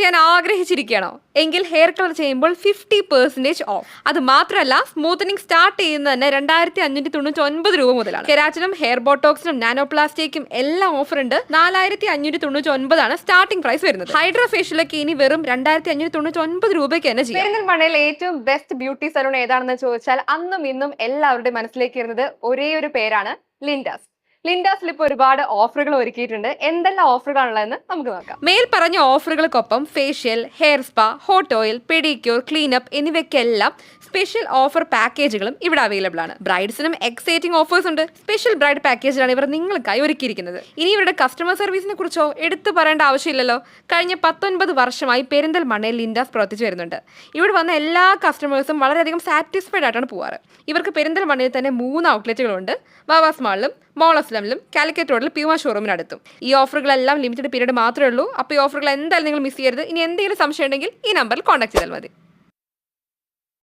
ചെയ്യാൻ ആഗ്രഹിച്ചിരിക്കുകയാണോ. എങ്കിൽ ഹെയർ കളർ ചെയ്യുമ്പോൾ ഫിഫ്റ്റി പെർസെന്റേജ് ഓഫ് അത് മാത്രമല്ല സ്മൂത്തനിങ് സ്റ്റാർട്ട് ചെയ്യുന്നത് തന്നെ രണ്ടായിരത്തി അഞ്ഞൂറ്റി തൊണ്ണൂറ്റി ഒൻപത് രൂപ മുതലാണ്. കെരാറ്റിനും ഹെയർ ബോട്ടോക്സിനും നാനോപ്ലാസ്റ്റിക്കും എല്ലാം ഓഫർ ഉണ്ട്. നാലായിരത്തി അഞ്ഞൂറ്റി തൊണ്ണൂറ്റി ഒൻപതാണ് സ്റ്റാർട്ടിംഗ് പ്രൈസ് വരുന്നത് ഹൈഡ്രോ ഫേഷ്യലൊക്കെ ഇനി വെറും രണ്ടായിരത്തി അഞ്ഞൂറ്റി തൊണ്ണൂറ്റി ഒൻപത് രൂപയ്ക്ക് തന്നെ ചെയ്യും. പെരിന്തൽമണ്ണയിൽ ഏറ്റവും ബെസ്റ്റ് ബ്യൂട്ടി സലൂൺ ഏതാണെന്ന് ചോദിച്ചാൽ അന്നും ഇന്നും എല്ലാവരുടെയും മനസ്സിലേക്ക് വരുന്നത് ഒരേ ഒരു പേരാണ് ലിൻഡാസ് ലിൻഡാസിൽ ഇപ്പോൾ ഒരുപാട് ഓഫറുകൾ ഒരുക്കിയിട്ടുണ്ട്. എന്തെല്ലാം ഓഫറുകളാണുള്ളതെന്ന് നമുക്ക് നോക്കാം. മേൽ പറഞ്ഞ ഓഫറുകൾക്കൊപ്പം facial hair spa hot oil pedicure cleanup എന്നിവയ്ക്കെല്ലാം special offer പാക്കേജുകളും ഇവിടെ അവൈലബിൾ ആണ്. ബ്രൈഡ്സിനും എക്സൈറ്റിംഗ് ഓഫേഴ്സ് ഉണ്ട്. സ്പെഷ്യൽ ബ്രൈഡ് പാക്കേജിലാണ് ഇവർ നിങ്ങൾക്കായി ഒരുക്കിയിരിക്കുന്നത്. ഇനി ഇവരുടെ കസ്റ്റമർ സർവീസിനെ കുറിച്ചോ എടുത്തു പറയേണ്ട ആവശ്യമില്ലല്ലോ. കഴിഞ്ഞ പത്തൊൻപത് വർഷമായി പെരിന്തൽമണ്ണയിൽ ലിൻഡാസ് പ്രവർത്തിച്ചു വരുന്നുണ്ട്. ഇവിടെ വന്ന എല്ലാ കസ്റ്റമേഴ്സും വളരെയധികം സാറ്റിസ്ഫൈഡ് ആയിട്ടാണ് പോവാറ്. ഇവർക്ക് പെരിന്തൽ പെരിന്തൽമണ്ണയിൽ തന്നെ മൂന്ന് ഔട്ട്ലെറ്റുകളുണ്ട് വാവാസ് മാളിലും മോൾ അസ്ലമിലും കാലിക്കറ്റ് റോഡിൽ പ്യൂമ ഷോറൂമിനടുത്തും ഈ ഓഫറുകളെല്ലാം ലിമിറ്റഡ് പീരീഡ് മാത്രമേ ഉള്ളൂ. അപ്പോൾ ഈ ഓഫറുകൾ എന്തായാലും നിങ്ങൾ മിസ് ചെയ്യരുത്. ഇനി എന്തെങ്കിലും സംശയം ഉണ്ടെങ്കിൽ ഈ നമ്പറിൽ കോൺടാക്ട് ചെയ്താൽ മതി.